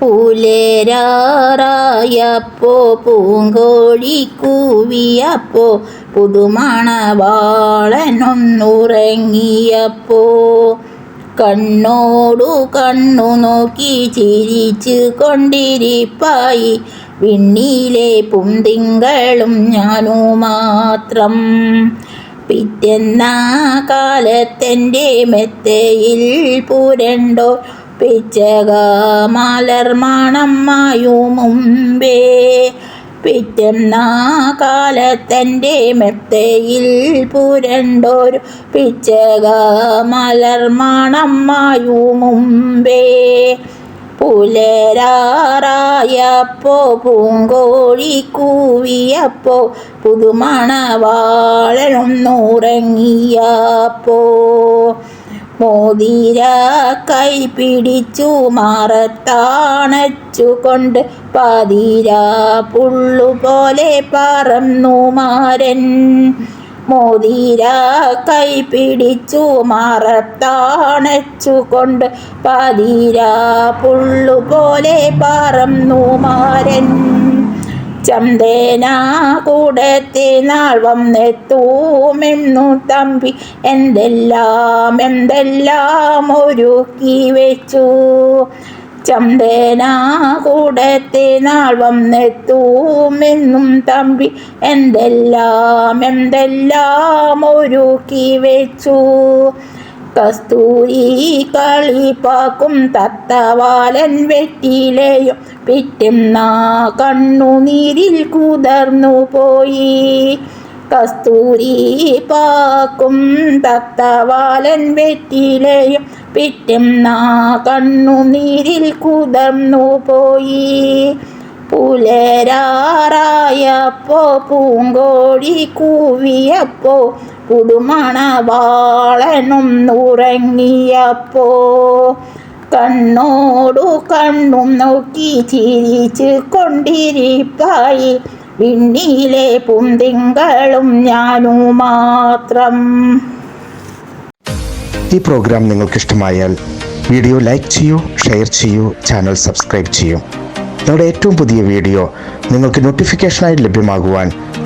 പുലരാറായപ്പോ പൂങ്കോഴി കൂവിയപ്പോ പുതുമണവാളനൊന്നുറങ്ങിയപ്പോ. കണ്ണോടു കണ്ണു നോക്കി ചിരിച്ചു കൊണ്ടിരിപ്പായി. വിണ്ണിലെ പുന്തിങ്കളും ഞാനു മാത്രം പിറ്റെന്ന കാലത്തെന്റെ മെത്തയിൽ പുരണ്ടോ പിച്ചക മലർമണം മായു മുമ്പേ. പിറ്റെന്ന കാലത്തന്റെ മെത്തയിൽ പുരണ്ടൊരു പിച്ചക മലർമണം മായു മുമ്പേ. പുലരാറായപ്പോ പൂങ്കോഴി കൂവിയപ്പോ പുതുമണവാളനും പുതുമണവാളനൊന്നുറങ്ങിയപ്പോ. മോതിര കൈ പിടിച്ചു മാറത്താണച്ചു കൊണ്ട് പാതിര പുള്ളുപോലെ പറന്നു മാരൻ. മോതിര കൈ പിടിച്ചു മാറത്താണച്ചു കൊണ്ട് പാതിര പുള്ളുപോലെ പറന്നു മാരൻ. ചന്ദേന കൂടത്തി നാൾ വന്നെത്തൂമെന്നു തമ്പി എന്തെല്ലാം എന്തെല്ലാം ഒരുക്കി വെച്ചു? ചന്ദേനാ കൂടത്തി നാൾ വന്നെത്തൂമെന്നും തമ്പി എന്തെല്ലാം എന്തെല്ലാം ഒരുക്കി വെച്ചു? കസ്തൂരി കളിപ്പാക്കും തത്തവാലൻ വെറ്റിലെയും പിറ്റുന്ന കണ്ണുനീരിൽ കുതർന്നു പോയി. കസ്തൂരി പാക്കും തത്തവാലൻ വെറ്റിലെയും പിറ്റുന്ന കണ്ണുനീരിൽ കുതർന്നു പോയി. പുലരാറായപ്പോ പൂങ്കോടി കൂവിയപ്പോ പുതുമണവാളനും ഉറങ്ങിയപ്പോ കണ്ണോടു കണ്ണും നോക്കി ചിരിച്ചു കൊണ്ടിരിപ്പായി. വിണ്ണിലെ പുന്തിങ്കളും ഞാനു മാത്രം. ഈ പ്രോഗ്രാം നിങ്ങൾക്ക് ഇഷ്ടമായാൽ വീഡിയോ ലൈക്ക് ചെയ്യൂ ഷെയർ ചെയ്യൂ ചാനൽ സബ്സ്ക്രൈബ് ചെയ്യൂ. ഞങ്ങളുടെ ഏറ്റവും പുതിയ വീഡിയോ നിങ്ങൾക്ക് നോട്ടിഫിക്കേഷനായി ലഭ്യമാകുവാൻ